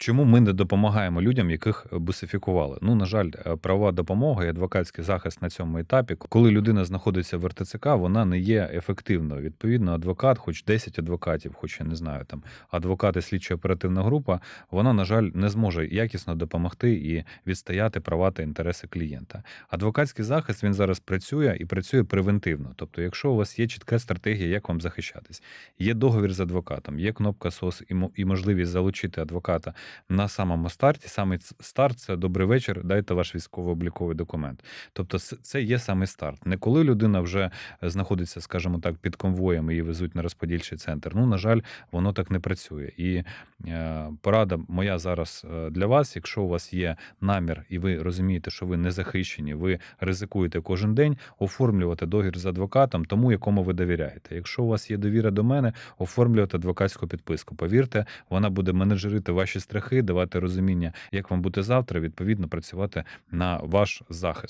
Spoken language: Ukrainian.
Чому ми не допомагаємо людям, яких бусифікували? Ну, на жаль, е, правова допомога і адвокатський захист на цьому етапі, коли людина знаходиться в РТЦК, вона не є ефективною. Відповідно, адвокат, хоч 10 адвокатів, хоч я не знаю, там адвокати слідчо оперативна група, вона, на жаль, не зможе якісно допомогти і відстояти права та інтереси клієнта. Адвокатський захист він зараз працює і працює превентивно. Тобто, якщо у вас є чітка стратегія, як вам захищатись, є договір з адвокатом, є кнопка СОС і можливість залучити адвоката на самому старті. Саме старт це добрий вечір, дайте ваш військово-обліковий документ. Тобто, це є саме старт. Не коли людина вже знаходиться, скажімо так, під конвоєм і везуть на розподільчий центр. Ну, на жаль, воно так не працює. І е, порада моя зараз е, для вас, якщо у вас є намір, і ви розумієте, що ви не захищені, ви ризикуєте кожен день оформлювати договір з адвокатом, тому якому ви довіряєте. Якщо у вас є довіра до мене, оформлювати адвокатську підписку. Повірте, вона буде менеджерити ваші страхи, давати розуміння, як вам бути завтра, відповідно працювати на ваш захист.